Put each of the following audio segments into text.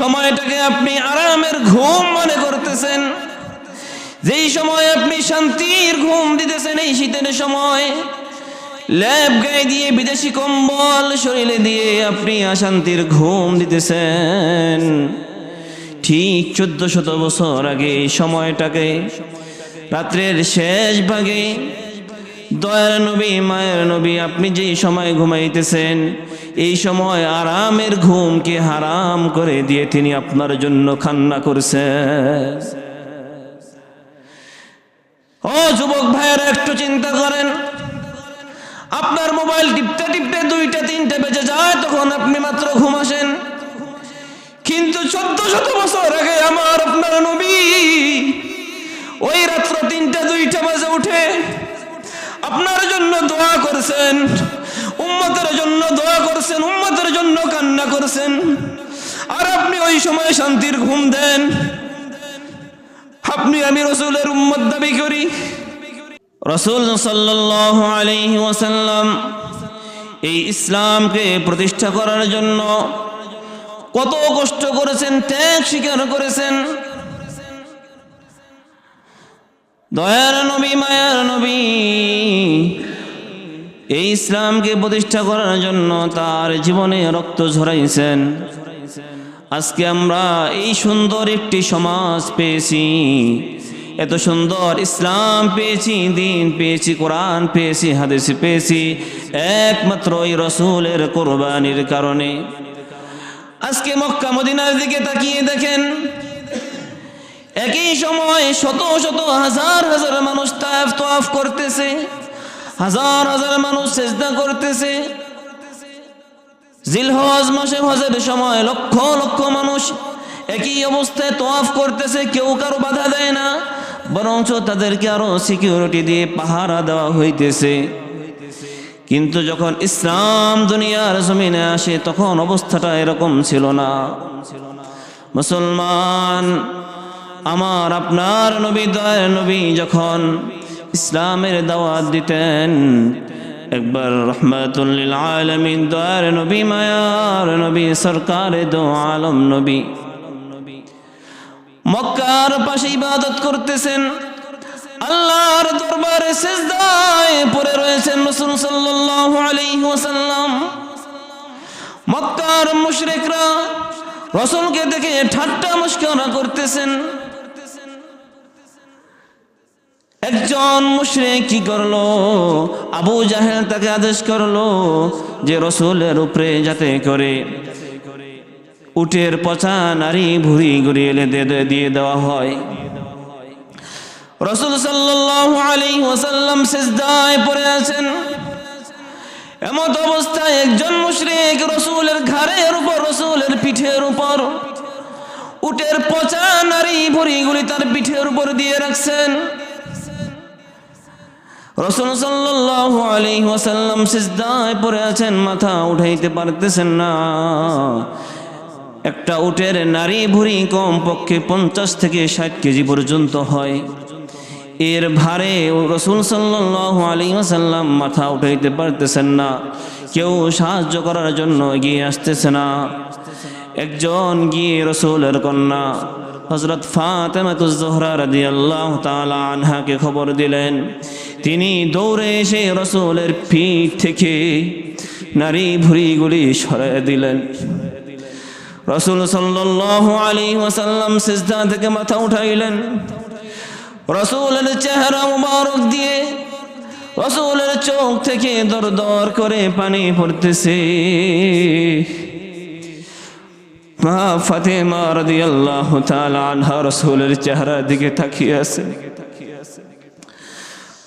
সময়টাকে আপনি আরামের ঘুম মনে করতেছেন। যেই সময় আপনি শান্তির ঘুম দিতেছেন, এই শীতের সময় ল্যাব গায়ে দিয়ে বিদেশি কম্বল শরীরে দিয়ে আপনি অশান্তির ঘুম দিতেছেন। ঠিক চোদ্দ শত বছর আগে সময়টাকে, রাত্রের শেষ ভাগে দয়ার নবী, মায়ের নবী, আপনি যেই সময় ঘুমাইতেছেন এই সময় আরামের ঘুমকে হারাম করে দিয়ে তিনি আপনার জন্য খান্না করছেন। ও যুবক ভাইয়েরা, একটু চিন্তা করেন। আপনার মোবাইল টিপতে টিপতে দুইটা, তিনটে বেজে যায়, তখন আপনি মাত্র ঘুম আসেন। কিন্তু চোদ্দ শত বছর আগে আমার আপনার নবী ওই রাত্র তিনটা, দুইটা বাজে উঠে আপনার জন্য দোয়া দোয়া করছেন, উম্মতের জন্য কান্না করছেন। আর আপনি ওই সময় শান্তির ঘুম দেন। আপনি আমি রসুলের উম্মত দাবি করি। রসুল ওয়াসাল্লাম এই ইসলামকে প্রতিষ্ঠা করার জন্য কত কষ্ট করেছেন, ত্যাগ স্বীকার করেছেন। দয়ার নবী, মায়ার নবী এই ইসলামকে প্রতিষ্ঠা করার জন্য তার জীবনে রক্ত ঝরাইছেন। আজকে আমরা এই সুন্দর একটি সমাজ পেয়েছি। এত সুন্দর ইসলাম পেয়েছি, দিন পেয়েছি, কোরআন পেয়েছি, হাদিস পেয়েছি, একমাত্র এই রসুলের কোরবানির কারণে। আজকে মক্কা, মদিনার দিকে তাকিয়ে দেখেন, একই সময় শত শত, হাজার হাজার মানুষ তাফ তোয়াফ করতেছে। হাজার হাজার মানুষ চেষ্টা করতেছে। জিলহজ মাসে হজের সময় লক্ষ লক্ষ মানুষ একই অবস্থায় তোয়াফ করতেছে, কেউ কারও বাধা দেয় না, বরঞ্চ তাদেরকে আরও সিকিউরিটি দিয়ে পাহারা দেওয়া হইতেছে। কিন্তু যখন ইসলাম দুনিয়ার জমিনে আসে, তখন অবস্থাটা এরকম ছিল না। মুসলমান, আমার আপনার নবী, দয়ের নবী যখন ইসলামের দাওয়াত দিতেন। একবার রহমাতুল্লিল আলমিন দয়ার নবী, মায়ার নবী, সরকার দো আলম নবী। মক্কার পাশে ইবাদত করতেছেন। আল্লাহর দরবারে সেজদায় পড়ে রয়েছেন রাসূল সাল্লাল্লাহু আলাইহি ওয়াসাল্লাম। মক্কার মুশরিকরা রাসূলকে দেখে ঠাট্টা মস্করা করতেছেন। একজন মুশরিক কি করল? আবু জাহেল তাকে আদেশ করল যে রসুলের উপরে যাতে করে উটের পচা নারী ভুড়ি ঘুরিয়ে দিয়ে দেওয়া হয়। রসুল ওয়াসাল্লাম সিজদায় পড়ে আছেন। এমত অবস্থায় একজন মুশরিক রসুলের ঘাড়ের উপর, রসুলের পিঠের উপর উটের পচা নারী ভুড়িগুলি তার পিঠের উপর দিয়ে রাখছেন। রসুল সাল্লাল্লাহু আলাইহি ওয়াসাল্লাম সিজদায় পড়ে আছেন, মাথা উঠাইতে পারতেছেন না। একটা উটের নারী ভুঁড়ি কম পক্ষে পঞ্চাশ থেকে ষাট কেজি পর্যন্ত হয়। এর ভারে রসুল সাল্লাল্লাহু আলাইহি ওয়াসাল্লাম মাথা উঠাইতে পারতেছেন না। কেউ সাহায্য করার জন্য এগিয়ে আসতেছে না। একজন গিয়ে রসুলের কন্যা হজরত ফাতেমাতুজোহরা রাদি আল্লাহ তালা আনহাকে খবর দিলেন তিনি দৌড়ে এসে রসুলের পিঠ থেকে নারী ভুড়িগুলি সরাই দিলেন। রসুল আলাইহি ওয়াসাল্লাম সিজদা থেকে মাথা উঠাইলেন। রসুলের চেহারা মুবারক দিয়ে রসুলের চোখ থেকে দর দর করে পানি পড়তেছে। মা ফাতেমা রাদিয়াল্লাহু তাআলা আনহা রসুলের চেহারার দিকে তাকিয়ে আছে।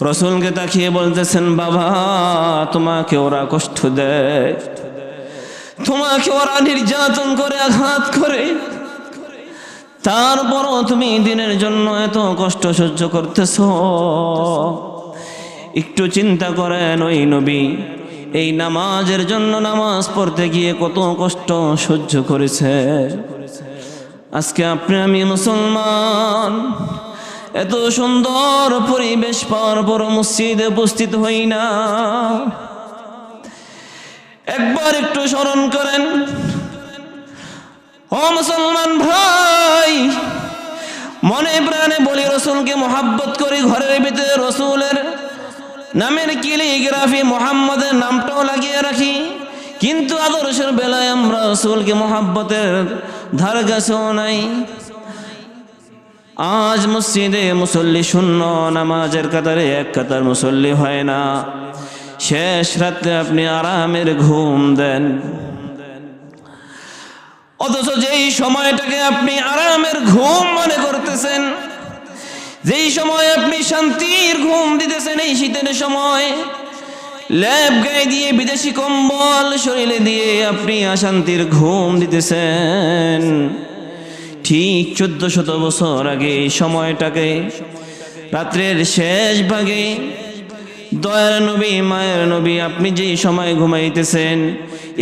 রসুলকে তাকিয়ে বলতেছেন, বাবা, তোমাকে ওরা কষ্ট দেয়। তোমাকে ওরা নির্যাতন করে, আঘাত করে। তারপরও তুমি দিনের জন্য এত কষ্ট সহ্য করতেছ। একটু চিন্তা করেন ওই নবী, এই নামাজের জন্য নামাজ পড়তে গিয়ে কত কষ্ট সহ্য করেছে। আজকে আপনি আমি মুসলমান এত সুন্দর পরিবেশ পাওয়ার পর মসজিদে উপস্থিত হই না। একবার একটু স্মরণ করেন। ও মুসলমান ভাই, মনে প্রাণে বলি রসুলকে মোহাব্বত করি, ঘরের ভিতরে রসুলের নামের কিলিগ্রাফি মোহাম্মদের নামটাও লাগিয়ে রাখি। কিন্তু আদর্শের বেলায় আমরা রসুলকে মোহাব্বতের ধার গাছেও নাই। আজ মসজিদে মুসল্লি শূন্য, নামাজের কাতারে এক কাতার মুসল্লি হয় না। শেষ রাত্রে আপনি আরামের ঘুম দেন। অথচ যেই সময়টাকে আপনি আরামের ঘুম মনে করতেছেন, যেই সময় আপনি শান্তির ঘুম দিতেছেন, এই শীতের সময় ল্যাব গায়ে দিয়ে বিদেশি কম্বল শরীরে দিয়ে আপনি অশান্তির ঘুম দিতেছেন। ঠিক চোদ্দ শত বছর আগে সময়টাকে, রাত্রের শেষ ভাগে, দয়ার নবী, মায়ের নবী, আপনি যেই সময় ঘুমাইতেছেন,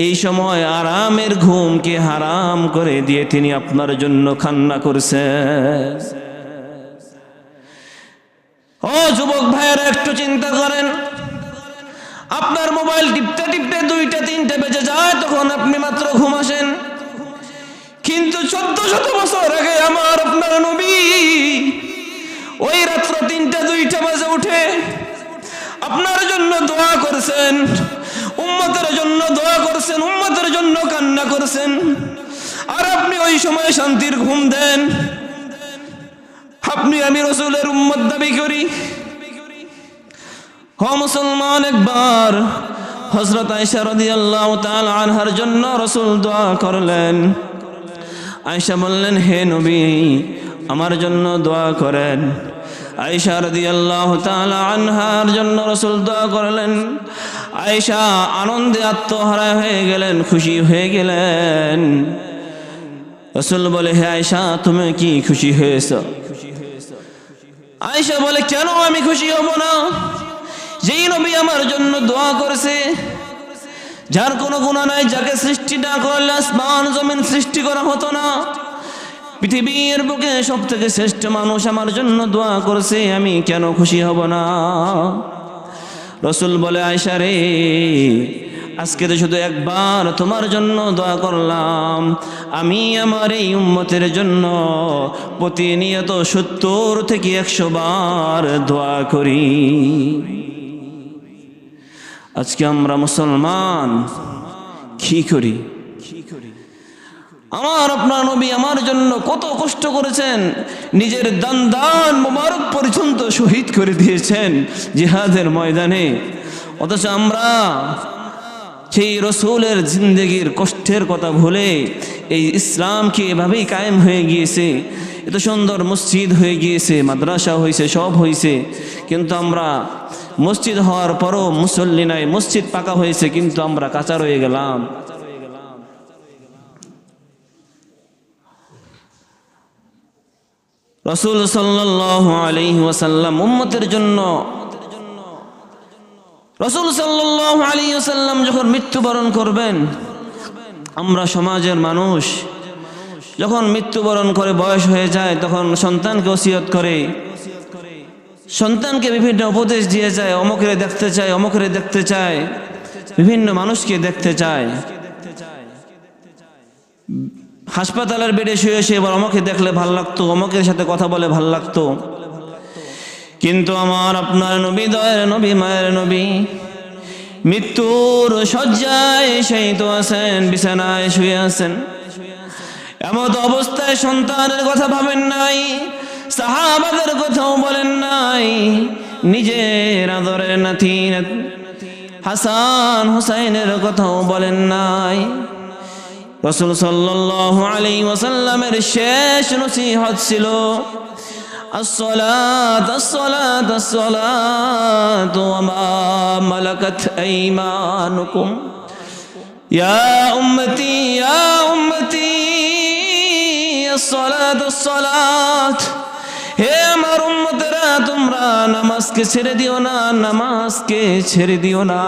এই সময় আরামের ঘুমকে হারাম করে দিয়ে তিনি আপনার জন্য খান্না করছেন। ও যুবক ভাইয়েরা, একটু চিন্তা করেন। আপনার মোবাইল টিপতে টিপতে দুইটা, তিনটে বেজে যায়, তখন আপনি মাত্র ঘুম আসেন। কিন্তু চোদ্দ শত বছর আগে আমার আপনার নবী ওই রাত্র তিনটা, দুইটা বাজে উঠে আপনার জন্য দোয়া করছেন, উম্মতের জন্য দোয়া করছেন, উম্মতের জন্য কান্না করছেন। আর আপনি ওই সময় শান্তির ঘুম দেন। আপনি, আমি রসুলের উম্মত দাবি করি। হ মুসলমান, একবার হজরত আয়সা রাদিয়াল্লাহু তাআলা আনহার জন্য রসুল দোয়া করলেন। আয়সা বললেন, হে নবী, আমার জন্য দোয়া করেন। আয়সা রাদিয়াল্লাহু তাআলা আনহার জন্য রসুল দোয়া করলেন। আয়সা আনন্দে আত্মহারা হয়ে গেলেন, খুশি হয়ে গেলেন। রসুল বলে, হে আয়সা তুমি কি খুশি হয়েছ? আয়সা বলে, কেন আমি খুশি হব না? যেই নবী আমার জন্য দোয়া করেছে যার কোনো গুণা নাই, যাকে সৃষ্টি না করলে আসমান জমিন সৃষ্টি করা হতো না। পৃথিবীর বুকে সব থেকে শ্রেষ্ঠ মানুষ আমার জন্য দোয়া করছে, আমি কেন খুশি হব না? রসুল বলে, আয়সা রে, আজকে তো শুধু একবার তোমার জন্য দোয়া করলাম। আমি আমার এই উম্মতের জন্য প্রতিনিয়ত সত্তর থেকে একশো বার দোয়া করি। আজকে আমরা মুসলমান। কি করি? আমার আপনার নবী আমার জন্য কত কষ্ট করেছেন, নিজের দান দান মোবারক পর্যন্ত শহীদ করে দিয়েছেন জিহাদের ময়দানে। অথচ আমরা সেই রসুলের জিন্দগির কষ্টের কথা ভুলে এই ইসলামকে এভাবেই কায়েম হয়ে গিয়েছে। এত সুন্দর মসজিদ হয়ে গিয়েছে, মাদ্রাসা হয়েছে সব হয়েছে কিন্তু আমরা মসজিদ হওয়ার পরও মুসল্লি নাই, মসজিদ পাকা হয়েছে, কিন্তু আমরা কাঁচা রয়ে গেলাম। রসুল উম্মতের জন্য, রসুল সাল্লাহ যখন মৃত্যুবরণ করবেন, আমরা সমাজের মানুষ, যখন মৃত্যুবরণ করে বয়স হয়ে যায়, তখন সন্তানকে ওসিয়ত করে সন্তানকে বিভিন্ন উপদেশ দিয়ে যায়, অমুকেরে দেখতে চায়, অমুকেরে দেখতে চায়। বিভিন্ন মানুষকে দেখতে চায়। হাসপাতালের বেডে শুয়ে শুয়ে এবার অমকে দেখলে ভালো লাগতো, অমকের সাথে কথা বলে ভালো লাগতো। কিন্তু আমার আপনার নবী, দয়ের নবী, মায়ের নবী, মৃত্যুর শয্যায় সেই তো আছেন, বিছানায় শুয়ে আছেন। এমত অবস্থায় সন্তানের কথা ভাবেন নাই। সাহাবাদের কথাও বলেন নাই নিজের আদরের নাতি হাসান হুসাইনের কথাও বলেন নাই রসুল সাল্লাহ আলী ওসাল্লামের শেষ নসিহত ছিল الصلاة الصلاة الصلاة وما ملكت أيمانكم يا أمتي يا أمتي الصلاة الصلاة হে আমার উম্মতেরা তোমরা নামাজকে ছেড়ে দিও না নামাজকে ছেড়ে দিও না।